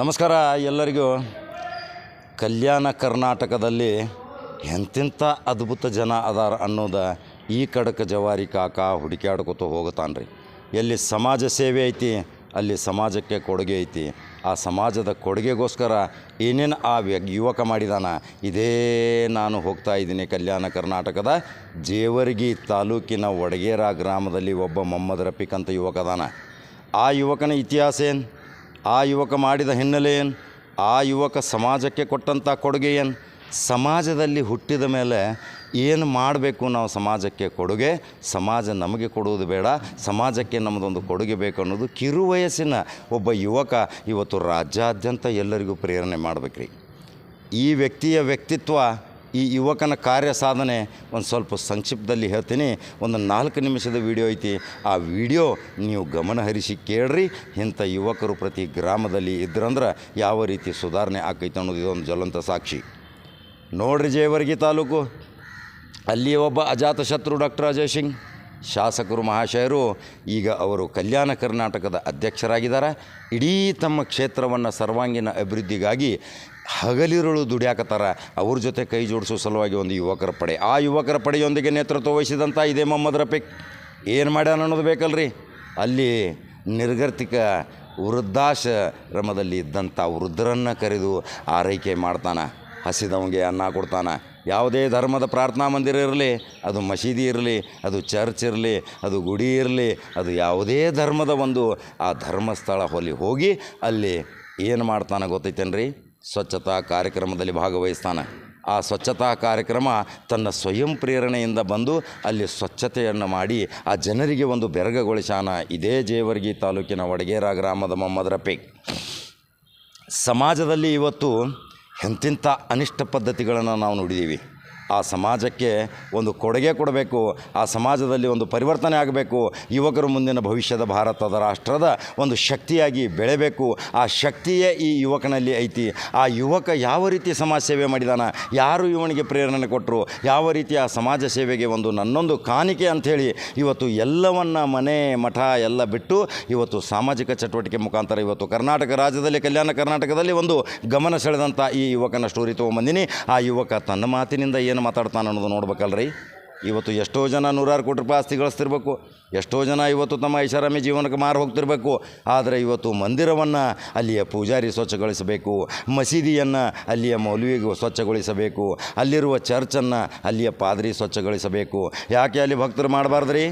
ನಮಸ್ಕಾರ ಎಲ್ಲರಿಗೂ. ಕಲ್ಯಾಣ ಕರ್ನಾಟಕದಲ್ಲಿ ಎಂತೆಂಥ ಅದ್ಭುತ ಜನ ಅದಾರ ಅನ್ನೋದ ಈ ಕಡಕ ಜವಾರಿ ಕಾಕ ಹುಡುಕ್ಯಾಡ್ಕೊತ ಹೋಗುತ್ತಾನೆ ರೀ ಎಲ್ಲಿ ಸಮಾಜ ಸೇವೆ ಐತಿ, ಅಲ್ಲಿ ಸಮಾಜಕ್ಕೆ ಕೊಡುಗೆ ಐತಿ. ಆ ಸಮಾಜದ ಕೊಡುಗೆಗೋಸ್ಕರ ಏನೇನು ಆ ಯುವಕ ಮಾಡಿದಾನ, ಇದೇ ನಾನು ಹೋಗ್ತಾ ಇದ್ದೀನಿ ಕಲ್ಯಾಣ ಕರ್ನಾಟಕದ. ಜೇವರ್ಗಿ ತಾಲೂಕಿನ ವಡಗೇರ ಗ್ರಾಮದಲ್ಲಿ ಒಬ್ಬ ಮೊಹಮ್ಮದ್ ರಫಿಕ್ ಅಂತ ಯುವಕ ಆ ಯುವಕನ ಇತಿಹಾಸ ಏನು? ಆ ಯುವಕ ಮಾಡಿದ ಹಿನ್ನೆಲೆಯೇನು ಆ ಯುವಕ ಸಮಾಜಕ್ಕೆ ಕೊಟ್ಟಂಥ ಕೊಡುಗೆ ಏನು? ಸಮಾಜದಲ್ಲಿ ಹುಟ್ಟಿದ ಮೇಲೆ ಏನು ಮಾಡಬೇಕು ನಾವು ಸಮಾಜಕ್ಕೆ ಕೊಡುಗೆ? ಸಮಾಜ ನಮಗೆ ಕೊಡುವುದು ಬೇಡ. ಸಮಾಜಕ್ಕೆ ನಮ್ಮದೊಂದು ಕೊಡುಗೆ ಬೇಕು ಅನ್ನೋದು ಕಿರು ವಯಸ್ಸಿನ ಒಬ್ಬ ಯುವಕ ಇವತ್ತು ರಾಜ್ಯಾದ್ಯಂತ ಎಲ್ಲರಿಗೂ ಪ್ರೇರಣೆ ಮಾಡಬೇಕ್ರಿ. ಈ ವ್ಯಕ್ತಿಯ ವ್ಯಕ್ತಿತ್ವ ಈ ಯುವಕನ ಕಾರ್ಯ ಸಾಧನೆ ಒಂದು ಸ್ವಲ್ಪ ಸಂಕ್ಷಿಪ್ತದಲ್ಲಿ ಹೇಳ್ತೀನಿ. ಒಂದು ನಾಲ್ಕು ನಿಮಿಷದ ವಿಡಿಯೋ ಐತಿ. ಆ ವಿಡಿಯೋ ನೀವು ಗಮನಹರಿಸಿ ಕೇಳ್ರಿ. ಇಂಥ ಯುವಕರು ಪ್ರತಿ ಗ್ರಾಮದಲ್ಲಿ ಇದ್ರಂದ್ರೆ ಯಾವ ರೀತಿ ಸುಧಾರಣೆ ಆಕೈತೆ ಅನ್ನೋದು ಇದೊಂದು ಜ್ವಲಂತ ಸಾಕ್ಷಿ. ನೋಡ್ರಿ ಜಯವರ್ಗಿ ತಾಲೂಕು. ಅಲ್ಲಿ ಒಬ್ಬ ಅಜಾತಶತ್ರು ಡಾಕ್ಟರ್ ಅಜಯ್ ಸಿಂಗ್. ಶಾಸಕರು, ಮಹಾಶಯರು, ಈಗ ಅವರು ಕಲ್ಯಾಣ ಕರ್ನಾಟಕದ ಅಧ್ಯಕ್ಷರಾಗಿದ್ದಾರೆ. ಇಡೀ ತಮ್ಮ ಕ್ಷೇತ್ರವನ್ನು ಸರ್ವಾಂಗೀಣ ಅಭಿವೃದ್ಧಿಗಾಗಿ ಹಗಲಿರುಳು ದುಡಿಯಾಕತ್ತಾರ. ಅವ್ರ ಜೊತೆ ಕೈ ಜೋಡಿಸೋ ಸಲುವಾಗಿ ಒಂದು ಯುವಕರ ಪಡೆ. ಆ ಯುವಕರ ಪಡೆಯೊಂದಿಗೆ ನೇತೃತ್ವ ವಹಿಸಿದಂಥ ಇದೇ ಮೊಹಮ್ಮದ್ ರಫೀಕ್. ಏನು ಮಾಡ್ಯಾನ ಅನ್ನೋದು ಬೇಕಲ್ರಿ? ಅಲ್ಲಿ ನಿರ್ಗರ್ತಿಕ ವೃದ್ಧಾಶ್ರಮದಲ್ಲಿ ಇದ್ದಂಥ ವೃದ್ಧರನ್ನು ಕರೆದು ಆರೈಕೆ ಮಾಡ್ತಾನೆ. ಹಸಿದವಂಗೆ ಅನ್ನ ಕೊಡ್ತಾನೆ. ಯಾವುದೇ ಧರ್ಮದ ಪ್ರಾರ್ಥನಾ ಮಂದಿರ ಇರಲಿ, ಅದು ಮಸೀದಿ ಇರಲಿ, ಅದು ಚರ್ಚ್ ಇರಲಿ, ಅದು ಗುಡಿ ಇರಲಿ, ಅದು ಯಾವುದೇ ಧರ್ಮದ ಒಂದು ಆ ಧರ್ಮಸ್ಥಳ ಹೊಲಿ ಹೋಗಿ ಅಲ್ಲಿ ಏನು ಮಾಡ್ತಾನೆ ಗೊತ್ತೈತೇನ್ರಿ? ಸ್ವಚ್ಛತಾ ಕಾರ್ಯಕ್ರಮದಲ್ಲಿ ಭಾಗವಹಿಸ್ತಾನೆ. ಆ ಸ್ವಚ್ಛತಾ ಕಾರ್ಯಕ್ರಮ ತನ್ನ ಸ್ವಯಂ ಪ್ರೇರಣೆಯಿಂದ ಬಂದು ಅಲ್ಲಿ ಸ್ವಚ್ಛತೆಯನ್ನು ಮಾಡಿ ಆ ಜನರಿಗೆ ಒಂದು ಬೆರಗಗೊಳಿಸಾನ ಇದೇ ಜೇವರ್ಗಿ ತಾಲೂಕಿನ ವಡಗೇರ ಗ್ರಾಮದ ಮೊಹಮ್ಮದ್ ಪೇಕ್ ಸಮಾಜದಲ್ಲಿ ಇವತ್ತು ಎಂತಿಂಥ ಅನಿಷ್ಟ ಪದ್ಧತಿಗಳನ್ನು ನಾವು ನೋಡಿದ್ದೀವಿ. ಆ ಸಮಾಜಕ್ಕೆ ಒಂದು ಕೊಡುಗೆ ಕೊಡಬೇಕು, ಆ ಸಮಾಜದಲ್ಲಿ ಒಂದು ಪರಿವರ್ತನೆ ಆಗಬೇಕು, ಯುವಕರು ಮುಂದಿನ ಭವಿಷ್ಯದ ಭಾರತದ ರಾಷ್ಟ್ರದ ಒಂದು ಶಕ್ತಿಯಾಗಿ ಬೆಳೆಬೇಕು. ಆ ಶಕ್ತಿಯೇ ಈ ಯುವಕನಲ್ಲಿ ಐತಿ. ಆ ಯುವಕ ಯಾವ ರೀತಿ ಸಮಾಜ ಸೇವೆ ಮಾಡಿದಾನ, ಯಾರು ಇವನಿಗೆ ಪ್ರೇರಣೆ ಕೊಟ್ಟರು ಯಾವ ರೀತಿ ಆ ಸಮಾಜ ಸೇವೆಗೆ ಒಂದು ನನ್ನೊಂದು ಕಾಣಿಕೆ ಅಂಥೇಳಿ ಇವತ್ತು ಎಲ್ಲವನ್ನ ಮನೆ ಮಠ ಎಲ್ಲ ಬಿಟ್ಟು ಇವತ್ತು ಸಾಮಾಜಿಕ ಚಟುವಟಿಕೆ ಮುಖಾಂತರ ಇವತ್ತು ಕರ್ನಾಟಕ ರಾಜ್ಯದಲ್ಲಿ, ಕಲ್ಯಾಣ ಕರ್ನಾಟಕದಲ್ಲಿ ಒಂದು ಗಮನ ಸೆಳೆದಂಥ ಈ ಯುವಕನ ಸ್ಟೋರಿ ತೊಗೊಂಬಂದಿನಿ. ಆ ಯುವಕ ತನ್ನ ಮಾತಿನಿಂದ ಏನು ಮಾತಾಡ್ತಾನೆ ಅನ್ನೋದು ನೋಡ್ಬೇಕಲ್ರಿ? ಇವತ್ತು ಎಷ್ಟೋ ಜನ ನೂರಾರು ಕೋಟಿ ರೂಪಾಯಿ ಆಸ್ತಿ ಗಳಿಸ್ತಿರ್ಬೇಕು. ಎಷ್ಟೋ ಜನ ಇವತ್ತು ತಮ್ಮ ಐಷಾರಾಮಿ ಜೀವನಕ್ಕೆ ಮಾರು ಹೋಗ್ತಿರ್ಬೇಕು. ಆದರೆ ಇವತ್ತು ಮಂದಿರವನ್ನು ಅಲ್ಲಿಯ ಪೂಜಾರಿ ಸ್ವಚ್ಛಗೊಳಿಸಬೇಕು. ಮಸೀದಿಯನ್ನು ಅಲ್ಲಿಯ ಮೌಲ್ವಿಗೆ ಸ್ವಚ್ಛಗೊಳಿಸಬೇಕು. ಅಲ್ಲಿರುವ ಚರ್ಚನ್ನು ಅಲ್ಲಿಯ ಪಾದ್ರಿ ಸ್ವಚ್ಛಗೊಳಿಸಬೇಕು. ಯಾಕೆ ಅಲ್ಲಿ ಭಕ್ತರು ಮಾಡಬಾರ್ದ್ರಿ?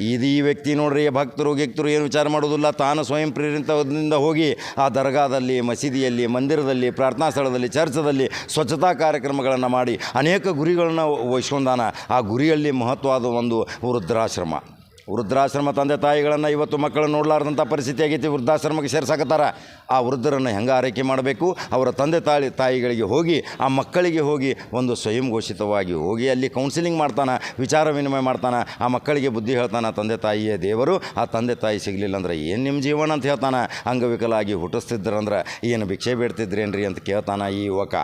ಇದು ಈ ವ್ಯಕ್ತಿ ನೋಡ್ರಿ ಭಕ್ತರು, ಗಿಕ್ತರು ಏನು ವಿಚಾರ ಮಾಡೋದಿಲ್ಲ ತಾನು ಸ್ವಯಂ ಪ್ರೇರಿತದಿಂದ ಹೋಗಿ ಆ ದರ್ಗಾದಲ್ಲಿ, ಮಸೀದಿಯಲ್ಲಿ, ಮಂದಿರದಲ್ಲಿ, ಪ್ರಾರ್ಥನಾ ಸ್ಥಳದಲ್ಲಿ, ಚರ್ಚದಲ್ಲಿ ಸ್ವಚ್ಛತಾ ಕಾರ್ಯಕ್ರಮಗಳನ್ನು ಮಾಡಿ ಅನೇಕ ಗುರಿಗಳನ್ನು ವಹಿಸ್ಕೊಂಡಾನ. ಆ ಗುರಿಯಲ್ಲಿ ಮಹತ್ವವಾದ ಒಂದು ವೃದ್ಧಾಶ್ರಮ. ವೃದ್ಧಾಶ್ರಮ ತಂದೆ ತಾಯಿಗಳನ್ನು ಇವತ್ತು ಮಕ್ಕಳು ನೋಡಲಾರ್ದಂಥ ಪರಿಸ್ಥಿತಿ ಆಗೈತಿ, ವೃದ್ಧಾಶ್ರಮಕ್ಕೆ ಸೇರ್ಸಾಕತ್ತಾರ. ಆ ವೃದ್ಧರನ್ನು ಹೆಂಗೆ ಆರೈಕೆ ಮಾಡಬೇಕು? ಅವರ ತಂದೆ ತಾಯಿ ತಾಯಿಗಳಿಗೆ ಹೋಗಿ, ಆ ಮಕ್ಕಳಿಗೆ ಹೋಗಿ ಒಂದು ಸ್ವಯಂ ಘೋಷಿತವಾಗಿ ಹೋಗಿ ಅಲ್ಲಿ ಕೌನ್ಸಿಲಿಂಗ್ ಮಾಡ್ತಾನೆ, ವಿಚಾರ ವಿನಿಮಯ ಮಾಡ್ತಾನೆ, ಆ ಮಕ್ಕಳಿಗೆ ಬುದ್ಧಿ ಹೇಳ್ತಾನೆ, ತಂದೆ ತಾಯಿಯೇ ದೇವರು, ಆ ತಂದೆ ತಾಯಿ ಸಿಗಲಿಲ್ಲ ಅಂದ್ರೆ ಏನು ನಿಮ್ಮ ಜೀವನ ಅಂತ ಹೇಳ್ತಾನೆ? ಅಂಗವಿಕಲಾಗಿ ಹುಟ್ಟಿಸ್ತಿದ್ರಂದ್ರೆ ಏನು ಭಿಕ್ಷೆ ಬೇಡ್ತಿದ್ರೇನ್ರಿ ಅಂತ ಕೇಳ್ತಾನೆ ಈ ಯುವಕ.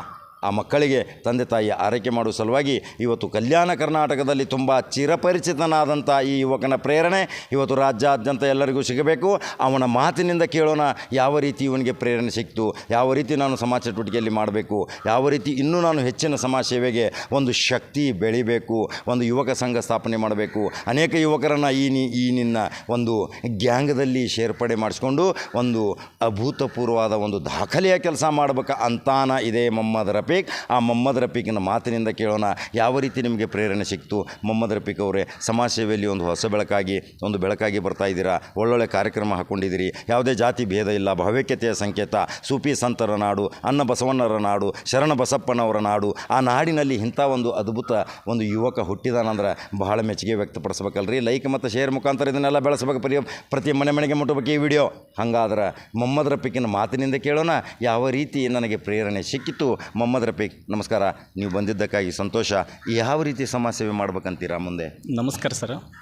ಆ ಮಕ್ಕಳಿಗೆ ತಂದೆ ತಾಯಿ ಆರೈಕೆ ಮಾಡುವ ಸಲುವಾಗಿ ಇವತ್ತು ಕಲ್ಯಾಣ ಕರ್ನಾಟಕದಲ್ಲಿ ತುಂಬ ಚಿರಪರಿಚಿತನಾದಂಥ ಈ ಯುವಕನ ಪ್ರೇರಣೆ ಇವತ್ತು ರಾಜ್ಯಾದ್ಯಂತ ಎಲ್ಲರಿಗೂ ಸಿಗಬೇಕು. ಅವನ ಮಾತಿನಿಂದ ಕೇಳೋಣ ಯಾವ ರೀತಿ ಇವನಿಗೆ ಪ್ರೇರಣೆ ಸಿಕ್ತು, ಯಾವ ರೀತಿ ನಾನು ಸಮಾಜ ಚಟುವಟಿಕೆಯಲ್ಲಿ ಮಾಡಬೇಕು, ಯಾವ ರೀತಿ ಇನ್ನೂ ನಾನು ಹೆಚ್ಚಿನ ಸಮಾಜ ಸೇವೆಗೆ ಒಂದು ಶಕ್ತಿ ಬೆಳಿಬೇಕು, ಒಂದು ಯುವಕ ಸಂಘ ಸ್ಥಾಪನೆ ಮಾಡಬೇಕು. ಅನೇಕ ಯುವಕರನ್ನು ಈ ನಿ, ಈ ನಿನ್ನ ಒಂದು ಗ್ಯಾಂಗದಲ್ಲಿ ಸೇರ್ಪಡೆ ಮಾಡಿಸ್ಕೊಂಡು ಒಂದು ಅಭೂತಪೂರ್ವವಾದ ಒಂದು ದಾಖಲೆಯ ಕೆಲಸ ಮಾಡಬೇಕು ಅಂತಾನ ಇದೇ ಮೊಹಮ್ಮದ್ ರಫೀಕ್ ಆ ಮೊಹಮ್ಮದ್ ರಫೀಕಿನ ಮಾತಿನಿಂದ ಕೇಳೋಣ. ಯಾವ ರೀತಿ ನಿಮಗೆ ಪ್ರೇರಣೆ ಸಿಕ್ತು? ಮೊಹಮ್ಮದ್ ರಫೀಕ್ ಅವರೇ ಸಮಾಜ ಸೇವೆಯಲ್ಲಿ ಒಂದು ಹೊಸ ಬೆಳಕಾಗಿ, ಒಂದು ಬೆಳಕಾಗಿ ಬರ್ತಾ ಇದ್ದೀರಾ? ಒಳ್ಳೊಳ್ಳೆ ಕಾರ್ಯಕ್ರಮ ಹಾಕ್ಕೊಂಡಿದ್ದೀರಿ ಯಾವುದೇ ಜಾತಿ ಭೇದ ಇಲ್ಲ. ಭಾವೈಕ್ಯತೆಯ ಸಂಕೇತ. ಸೂಫಿ ಸಂತರ ನಾಡು, ಅನ್ನ ಬಸವಣ್ಣರ ನಾಡು, ಶರಣ ಬಸಪ್ಪನವರ ನಾಡು. ಆ ನಾಡಿನಲ್ಲಿ ಇಂಥ ಒಂದು ಅದ್ಭುತ ಒಂದು ಯುವಕ ಹುಟ್ಟಿದಾನಂದ್ರೆ ಬಹಳ ಮೆಚ್ಚುಗೆ ವ್ಯಕ್ತಪಡಿಸ್ಬೇಕಲ್ರಿ. ಲೈಕ್ ಮತ್ತು ಶೇರ್ ಮುಖಾಂತರ ಇದನ್ನೆಲ್ಲ ಬೆಳೆಸಬೇಕು. ಪ್ರತಿ ಪ್ರತಿ ಮನೆ ಮನೆಗೆ ಮುಟ್ಟಬೇಕು ಈ ವಿಡಿಯೋ. ಹಂಗಾದ್ರೆ ಮೊಹಮ್ಮದ್ ರಫೀಕಿನ ಮಾತಿನಿಂದ ಕೇಳೋಣ. ಯಾವ ರೀತಿ ನನಗೆ ಪ್ರೇರಣೆ ಸಿಕ್ಕಿತು? ಮೊಹಮ್ಮದ್ ರಫೀಕ್ ನಮಸ್ಕಾರ. ನೀವು ಬಂದಿದ್ದಕ್ಕಾಗಿ ಸಂತೋಷ. ಯಾವ ರೀತಿ ಸಮಾಜ ಸೇವೆ ಮಾಡ್ಬೇಕಂತೀರಾ ಮುಂದೆ? ನಮಸ್ಕಾರ ಸರ್.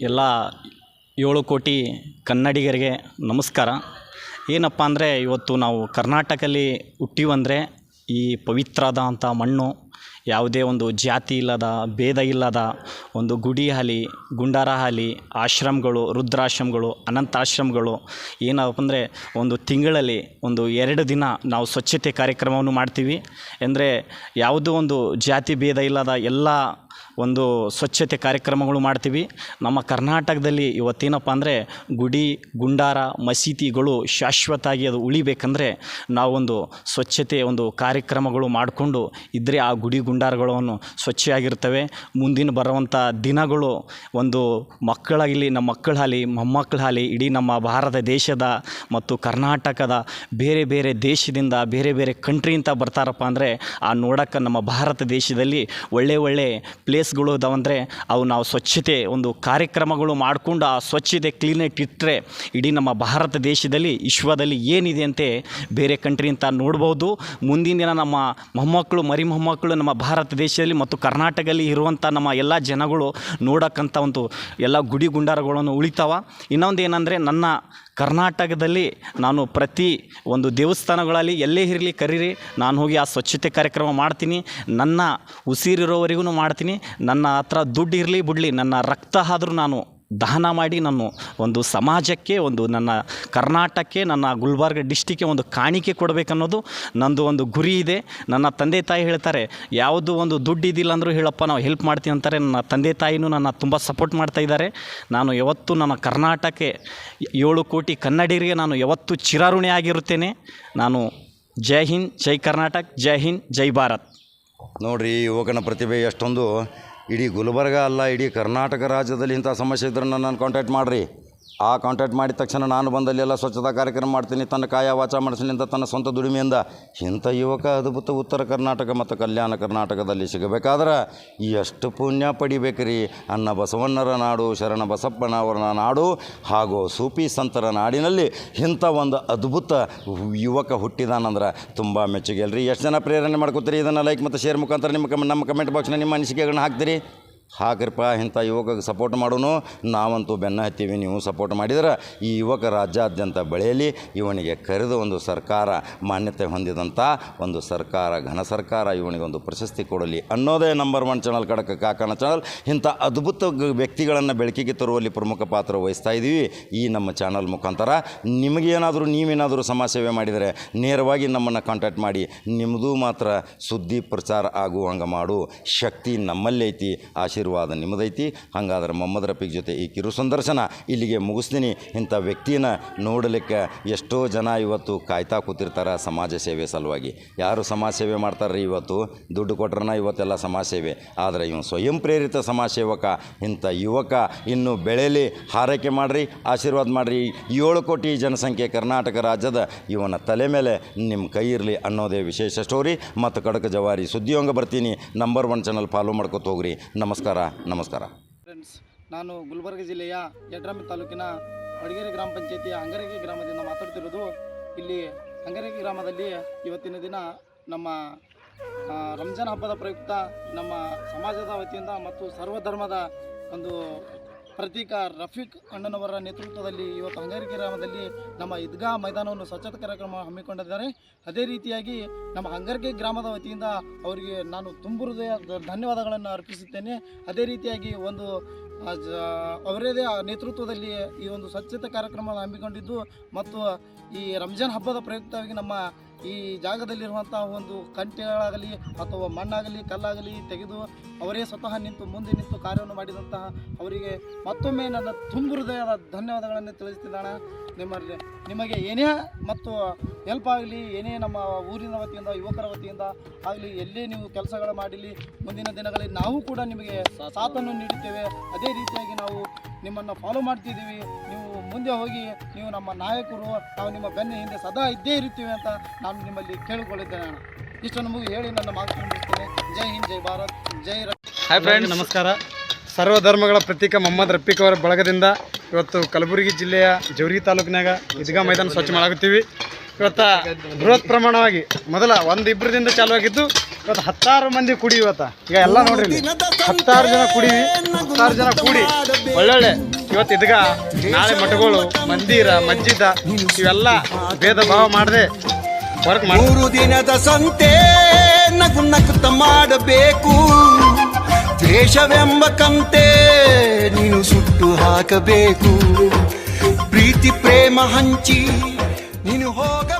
ಎಲ್ಲ ಏಳು ಕೋಟಿ ಕನ್ನಡಿಗರಿಗೆ ನಮಸ್ಕಾರ. ಏನಪ್ಪ ಅಂದರೆ, ಇವತ್ತು ನಾವು ಕರ್ನಾಟಕದಲ್ಲಿ ಹುಟ್ಟಿವಂದರೆ ಈ ಪವಿತ್ರಾದಂಥ ಮಣ್ಣು ಯಾವುದೇ ಒಂದು ಜಾತಿ ಇಲ್ಲದ, ಭೇದ ಇಲ್ಲದ ಒಂದು ಗುಡಿ ಹಾಲಿ, ಗುಂಡಾರ ಹಾಲಿ, ಆಶ್ರಮಗಳು, ರುದ್ರಾಶ್ರಮಗಳು, ಅನಂತಾಶ್ರಮಗಳು ಏನಪ್ಪ ಅಂದರೆ ಒಂದು ತಿಂಗಳಲ್ಲಿ ಒಂದು ಎರಡು ದಿನ ನಾವು ಸ್ವಚ್ಛತೆ ಕಾರ್ಯಕ್ರಮವನ್ನು ಮಾಡ್ತೀವಿ. ಅಂದರೆ ಯಾವುದೋ ಒಂದು ಜಾತಿ, ಭೇದ ಇಲ್ಲದ ಎಲ್ಲ ಒಂದು ಸ್ವಚ್ಛತೆ ಕಾರ್ಯಕ್ರಮಗಳು ಮಾಡ್ತೀವಿ. ನಮ್ಮ ಕರ್ನಾಟಕದಲ್ಲಿ ಇವತ್ತೇನಪ್ಪ ಅಂದರೆ ಗುಡಿ, ಗುಂಡಾರ, ಮಸೀದಿಗಳು ಶಾಶ್ವತವಾಗಿ ಅದು ಉಳಿಬೇಕಂದ್ರೆ ನಾವೊಂದು ಸ್ವಚ್ಛತೆ ಒಂದು ಕಾರ್ಯಕ್ರಮಗಳು ಮಾಡಿಕೊಂಡು ಇದ್ದರೆ ಆ ಗುಡಿ, ಗುಂಡಾರಗಳನ್ನು ಸ್ವಚ್ಛವಾಗಿರ್ತವೆ. ಮುಂದಿನ ಬರುವಂಥ ದಿನಗಳು ಒಂದು ಮಕ್ಕಳಾಗಲಿ, ನಮ್ಮ ಮಕ್ಕಳಾಗಲಿ ಮೊಮ್ಮಕ್ಕಳಾಗಲಿ ಇಡೀ ನಮ್ಮ ಭಾರತ ದೇಶದ ಮತ್ತು ಕರ್ನಾಟಕದ ಬೇರೆ ಬೇರೆ ದೇಶದಿಂದ ಬೇರೆ ಬೇರೆ ಕಂಟ್ರಿಯಿಂದ ಬರ್ತಾರಪ್ಪ ಅಂದರೆ ಆ ನೋಡೋಕ್ಕೆ ನಮ್ಮ ಭಾರತ ದೇಶದಲ್ಲಿ ಒಳ್ಳೆ ಒಳ್ಳೆ ಪ್ಲೇಸ್ಗಳು ಇದಾವಂದರೆ ಅವು ನಾವು ಸ್ವಚ್ಛತೆ ಒಂದು ಕಾರ್ಯಕ್ರಮಗಳು ಮಾಡಿಕೊಂಡು ಆ ಸ್ವಚ್ಛತೆ ಕ್ಲೀನೆಟ್ ಇಟ್ಟರೆ ಇಡೀ ನಮ್ಮ ಭಾರತ ದೇಶದಲ್ಲಿ, ವಿಶ್ವದಲ್ಲಿ ಏನಿದೆ ಅಂತೆ ಬೇರೆ ಕಂಟ್ರಿ ಅಂತ ನೋಡ್ಬೋದು. ಮುಂದಿನ ದಿನ ನಮ್ಮ ಮೊಮ್ಮಕ್ಕಳು, ಮರಿ ಮೊಮ್ಮಕ್ಕಳು ನಮ್ಮ ಭಾರತ ದೇಶದಲ್ಲಿ ಮತ್ತು ಕರ್ನಾಟಕದಲ್ಲಿ ಇರುವಂಥ ನಮ್ಮ ಎಲ್ಲ ಜನಗಳು ನೋಡೋಕ್ಕಂಥ ಒಂದು ಎಲ್ಲ ಗುಡಿ ಗುಂಡಾರಗಳನ್ನು ಉಳಿತಾವ. ಇನ್ನೊಂದು ಏನಂದರೆ ನನ್ನ ಕರ್ನಾಟಕದಲ್ಲಿ ನಾನು ಪ್ರತಿ ಒಂದು ದೇವಸ್ಥಾನಗಳಲ್ಲಿ ಎಲ್ಲೇ ಇರಲಿ ಕರೀರಿ, ನಾನು ಹೋಗಿ ಆ ಸ್ವಚ್ಛತೆ ಕಾರ್ಯಕ್ರಮ ಮಾಡ್ತೀನಿ, ನನ್ನ ಉಸಿರಿರೋವರೆಗೂ ಮಾಡ್ತೀನಿ, ನನ್ನ ಹತ್ರ ದುಡ್ಡು ಇರಲಿ ಬಿಡಲಿ, ನನ್ನ ರಕ್ತ ಆದರೂ ನಾನು ದಾನ ಮಾಡಿ ನಾನು ಒಂದು ಸಮಾಜಕ್ಕೆ, ಒಂದು ನನ್ನ ಕರ್ನಾಟಕಕ್ಕೆ, ನನ್ನ ಗುಲ್ಬರ್ಗ ಡಿಸ್ಟಿಕ್ಗೆ ಒಂದು ಕಾಣಿಕೆ ಕೊಡಬೇಕನ್ನೋದು ನಂದು ಒಂದು ಗುರಿ ಇದೆ. ನನ್ನ ತಂದೆ ತಾಯಿ ಹೇಳ್ತಾರೆ, ಯಾವುದು ಒಂದು ದುಡ್ಡು ಇದಿಲ್ಲ ಅಂದರೂ ಹೇಳಪ್ಪ, ನಾವು ಹೆಲ್ಪ್ ಮಾಡ್ತೀವಿ ಅಂತಾರೆ. ನನ್ನ ತಂದೆ ತಾಯಿನೂ ನನ್ನ ತುಂಬ ಸಪೋರ್ಟ್ ಮಾಡ್ತಾ ಇದ್ದಾರೆ. ನಾನು ಯಾವತ್ತೂ ನನ್ನ ಕರ್ನಾಟಕಕ್ಕೆ ಏಳು ಕೋಟಿ ಕನ್ನಡಿಗರಿಗೆ ನಾನು ಯಾವತ್ತೂ ಚಿರಾಋಣಿ ಆಗಿರುತ್ತೇನೆ. ನಾನು ಜೈ ಹಿಂದ್, ಜೈ ಕರ್ನಾಟಕ, ಜೈ ಹಿಂದ್, ಜೈ ಭಾರತ್. ನೋಡ್ರಿ ಯುವಕನ ಪ್ರತಿಭೆ ಎಷ್ಟೊಂದು. ಇಡೀ ಗುಲ್ಬರ್ಗ ಅಲ್ಲ ಇಡೀ ಕರ್ನಾಟಕ ರಾಜ್ಯದಲ್ಲಿ ಇಂಥ ಸಮಸ್ಯೆ ಇದ್ರೆ ನನ್ನನ್ನು ಕಾಂಟ್ಯಾಕ್ಟ್ ಮಾಡಿರಿ. ಆ ಕಾಂಟ್ಯಾಕ್ಟ್ ಮಾಡಿದ ತಕ್ಷಣ ನಾನು ಬಂದಲ್ಲೆಲ್ಲ ಸ್ವಚ್ಛತಾ ಕಾರ್ಯಕ್ರಮ ಮಾಡ್ತೀನಿ. ತನ್ನ ಕಾಯ ವಾಚ ಮಾಡಿಸ್ತೀನಿ ಅಂತ ತನ್ನ ಸ್ವಂತ ದುಡಿಮೆಯಿಂದ. ಇಂಥ ಯುವಕ ಅದ್ಭುತ ಉತ್ತರ ಕರ್ನಾಟಕ ಮತ್ತು ಕಲ್ಯಾಣ ಕರ್ನಾಟಕದಲ್ಲಿ ಸಿಗಬೇಕಾದ್ರೆ ಎಷ್ಟು ಪುಣ್ಯ ಪಡಿಬೇಕ್ರಿ. ಅನ್ನ ಬಸವಣ್ಣರ ನಾಡು, ಶರಣ ಬಸಪ್ಪನವರ ನಾಡು ಹಾಗೂ ಸೂಫಿ ಸಂತರ ನಾಡಿನಲ್ಲಿ ಇಂಥ ಒಂದು ಅದ್ಭುತ ಯುವಕ ಹುಟ್ಟಿದಾನಂದ್ರೆ ತುಂಬ ಮೆಚ್ಚುಗೆ ಅಲ್ರಿ ಎಷ್ಟು ಜನ ಪ್ರೇರಣೆ ಮಾಡ್ಕೋತೀರಿ? ಇದನ್ನು ಲೈಕ್ ಮತ್ತು ಶೇರ್ ಮುಖಾಂತರ ನಿಮ್ಮ ನಮ್ಮ ಕಮೆಂಟ್ ಬಾಕ್ಸ್ನ ನಿಮ್ಮ ಅನಿಸಿಕೆಗಳನ್ನ ಹಾಕ್ತೀರಿ. ಹಾಕ್ರಿಪ್ಪ ಇಂಥ ಯುವಕಗೆ ಸಪೋರ್ಟ್ ಮಾಡೋನು. ನಾವಂತೂ ಬೆನ್ನ ಹತ್ತೀವಿ, ನೀವು ಸಪೋರ್ಟ್ ಮಾಡಿದ್ರೆ. ಈ ಯುವಕ ರಾಜ್ಯಾದ್ಯಂತ ಬೆಳೆಯಲಿ, ಇವನಿಗೆ ಕರೆದು ಒಂದು ಸರ್ಕಾರ ಮಾನ್ಯತೆ ಹೊಂದಿದಂಥ ಒಂದು ಸರ್ಕಾರ, ಘನ ಸರ್ಕಾರ ಇವನಿಗೆ ಒಂದು ಪ್ರಶಸ್ತಿ ಕೊಡಲಿ ಅನ್ನೋದೇ number one channel Kadaka Kakana channel ಇಂಥ ಅದ್ಭುತ ವ್ಯಕ್ತಿಗಳನ್ನು ಬೆಳಕಿಗೆ ತರುವಲ್ಲಿ ಪ್ರಮುಖ ಪಾತ್ರ ವಹಿಸ್ತಾ ಇದ್ದೀವಿ. ಈ ನಮ್ಮ ಚಾನಲ್ ಮುಖಾಂತರ ನಿಮಗೇನಾದರೂ ನೀವೇನಾದರೂ ಸಮಾಜ ಸೇವೆ ಮಾಡಿದರೆ ನೇರವಾಗಿ ನಮ್ಮನ್ನು ಕಾಂಟ್ಯಾಕ್ಟ್ ಮಾಡಿ. ನಿಮ್ಮದು ಮಾತ್ರ ಸುದ್ದಿ ಪ್ರಚಾರ ಆಗುವಂಗೆ ಮಾಡು. ಶಕ್ತಿ ನಮ್ಮಲ್ಲೈತಿ ಐತಿ. ಆಶೀರ್ವಾದ ನಿಮ್ಮದೈತಿ. ಹಾಗಾದ್ರೆ ಮೊಹಮ್ಮದ್ ರಫೀಕ್ ಜೊತೆ ಈ ಕಿರು ಸಂದರ್ಶನ ಇಲ್ಲಿಗೆ ಮುಗಿಸ್ತೀನಿ. ಇಂಥ ವ್ಯಕ್ತಿನ ನೋಡಲಿಕ್ಕೆ ಎಷ್ಟೋ ಜನ ಇವತ್ತು ಕಾಯ್ತಾ ಕೂತಿರ್ತಾರೆ ಸಮಾಜ ಸೇವೆ ಸಲುವಾಗಿ. ಯಾರು ಸಮಾಜ ಸೇವೆ ಮಾಡ್ತಾರೆ ಇವತ್ತು? ದುಡ್ಡು ಕೊಟ್ರನ ಇವತ್ತೆಲ್ಲ ಸಮಾಜ ಸೇವೆ. ಆದರೆ ಇವನು ಸ್ವಯಂ ಪ್ರೇರಿತ ಸಮಾಜ ಸೇವಕ. ಇಂಥ ಯುವಕ ಇನ್ನು ಬೆಳೆಯಲಿ ಹಾರೈಕೆ ಮಾಡಿರಿ, ಆಶೀರ್ವಾದ ಮಾಡಿರಿ. ಏಳು ಕೋಟಿ ಜನಸಂಖ್ಯೆ ಕರ್ನಾಟಕ ರಾಜ್ಯದ ಇವನ ತಲೆ ಮೇಲೆ ನಿಮ್ಮ ಕೈ ಇರಲಿ ಅನ್ನೋದೇ ವಿಶೇಷ ಸ್ಟೋರಿ ಮತ್ತು ಕಡಕ ಜವಾರಿ ಸುದ್ದಿಯೊಂಗ ಬರ್ತೀನಿ. ನಂಬರ್ ಒನ್ ಚಾನಲ್ ಫಾಲೋ ಮಾಡ್ಕೊತ ಹೋಗ್ರಿ. ನಮಸ್ಕಾರ. ನಮಸ್ಕಾರ ಫ್ರೆಂಡ್ಸ್ ನಾನು ಗುಲ್ಬರ್ಗ ಜಿಲ್ಲೆಯ ಯಡ್ರಾಮಿ ತಾಲೂಕಿನ ಅಡಗೇರಿ ಗ್ರಾಮ ಪಂಚಾಯತಿಯ ಅಂಗರಗಿ ಗ್ರಾಮದಿಂದ ಮಾತಾಡ್ತಿರೋದು. ಇಲ್ಲಿ ಅಂಗರಗಿ ಗ್ರಾಮದಲ್ಲಿ ಇವತ್ತಿನ ದಿನ ನಮ್ಮ ರಂಜಾನ್ ಹಬ್ಬದ ಪ್ರಯುಕ್ತ ನಮ್ಮ ಸಮಾಜದ ವತಿಯಿಂದ ಮತ್ತು ಸರ್ವಧರ್ಮದ ಒಂದು ಪ್ರತೀಕ ರಫೀಕ್ ಅಣ್ಣನವರ ನೇತೃತ್ವದಲ್ಲಿ ಇವತ್ತು ಹಂಗೇರಿ ಗ್ರಾಮದಲ್ಲಿ ನಮ್ಮ ಈದ್ಗಾ ಮೈದಾನವನ್ನು ಸ್ವಚ್ಛತಾ ಕಾರ್ಯಕ್ರಮ ಹಮ್ಮಿಕೊಂಡಿದ್ದಾರೆ. ಅದೇ ರೀತಿಯಾಗಿ ನಮ್ಮ ಹಂಗರ್ಗೆ ಗ್ರಾಮದ ವತಿಯಿಂದ ಅವರಿಗೆ ನಾನು ತುಂಬು ಹೃದಯ, ಧನ್ಯವಾದಗಳನ್ನು ಅರ್ಪಿಸುತ್ತೇನೆ. ಅದೇ ರೀತಿಯಾಗಿ ಒಂದು ಅವರದೇ ನೇತೃತ್ವದಲ್ಲಿ ಈ ಒಂದು ಸ್ವಚ್ಛತಾ ಕಾರ್ಯಕ್ರಮ ಹಮ್ಮಿಕೊಂಡಿದ್ದು ಮತ್ತು ಈ ರಂಜಾನ್ ಹಬ್ಬದ ಪ್ರಯುಕ್ತವಾಗಿ ನಮ್ಮ ಈ ಜಾಗದಲ್ಲಿರುವಂತಹ ಒಂದು ಕಂಟೆಗಳಾಗಲಿ ಅಥವಾ ಮಣ್ಣಾಗಲಿ ಕಲ್ಲಾಗಲಿ ತೆಗೆದು ಅವರೇ ಸ್ವತಃ ನಿಂತು ಮುಂದೆ ನಿಂತು ಕಾರ್ಯವನ್ನು ಮಾಡಿದಂತಹ ಅವರಿಗೆ ಮತ್ತೊಮ್ಮೆ ನನ್ನ ತುಂಬು ಹೃದಯದ ಧನ್ಯವಾದಗಳನ್ನು ತಿಳಿಸ್ತಿದ್ದಾಣ. ನಿಮ್ಮಲ್ಲಿ ನಿಮಗೆ ಏನೇ ಮತ್ತು ಹೆಲ್ಪ್ ಆಗಲಿ, ಏನೇ ನಮ್ಮ ಊರಿನ ವತಿಯಿಂದ, ಯುವಕರ ವತಿಯಿಂದ ಆಗಲಿ, ಎಲ್ಲೇ ನೀವು ಕೆಲಸಗಳು ಮಾಡಲಿ, ಮುಂದಿನ ದಿನಗಳಲ್ಲಿ ನಾವು ಕೂಡ ನಿಮಗೆ ಸಾಥನ್ನು ನೀಡುತ್ತೇವೆ. ಅದೇ ರೀತಿಯಾಗಿ ನಾವು ನಿಮ್ಮನ್ನು ಫಾಲೋ ಮಾಡ್ತಿದ್ದೀವಿ. ನೀವು ಮುಂದೆ ಹೋಗಿ ನೀವು ನಮ್ಮ ನಾಯಕರು ನಾವು ನಿಮ್ಮ ಬೆನ್ನ ಹಿಂದೆ ಸದಾ ಇದ್ದೇ ಇರ್ತೀವಿ ಅಂತ ನಾನು ನಿಮ್ಮಲ್ಲಿ ಕೇಳಿಕೊಳ್ಳಿದ್ದೇನೆ ಅಣ್ಣ. ಇಷ್ಟನ್ನು ಮುಗಿ ಹೇಳಿ ನನ್ನ ಮಾತು ಮುಗಿಸ್ತೇನೆ. ಜೈ ಹಿಂದ್ ಜೈ ಭಾರತ್ ಜೈ ರ ಹಾಯ್ ಫ್ರೆಂಡ್ಸ್ ನಮಸ್ಕಾರ. ಸರ್ವಧರ್ಮಗಳ ಪ್ರತೀಕ ಮೊಹಮ್ಮದ್ ರಫೀಕ್ ಅವರ ಬಳಗದಿಂದ ಇವತ್ತು ಕಲಬುರಗಿ ಜಿಲ್ಲೆಯ ಜವರಿ ತಾಲೂಕಿನಾಗ ಇದ್ಗಾ ಮೈದಾನ ಸ್ವಚ್ಛ ಮಾಡಾಕತ್ತೀವಿ. ಇವತ್ತು ಬೃಹತ್ ಪ್ರಮಾಣವಾಗಿ ಮೊದಲ ಒಂದು ಇಬ್ಬರದಿಂದ ಚಾಲುವಾಗಿದ್ದು ಇವತ್ತು ಹತ್ತಾರು ಮಂದಿ ಕುಡಿ ಇವತ್ತು. ಈಗ ಎಲ್ಲ ನೋಡ್ರಿ. ಹತ್ತಾರು ಜನ ಕುಡಿ ಹತ್ತಾರು ಜನ ಕೂಡಿ. ಒಳ್ಳೊಳ್ಳೆ ಇವತ್ತು ಇದಗ ನಾಳೆ ಮಠಗಳು, ಮಂದಿರ ಮಜ್ಜಿದ ಇವೆಲ್ಲ ಭೇದ ಭಾವ ಮಾಡದೆ ವರ್ಕ್ ಮೂರು ದಿನದ ಸಂತೆ ನಗು ನಗುತ್ತ ಮಾಡಬೇಕು. ದ್ವೇಷವೆಂಬ ಕಂತೆ ನೀನು ಸುಟ್ಟು ಹಾಕಬೇಕು. ಪ್ರೀತಿ, ಪ್ರೇಮ ಹಂಚಿ ನೀನು ಹೋಗ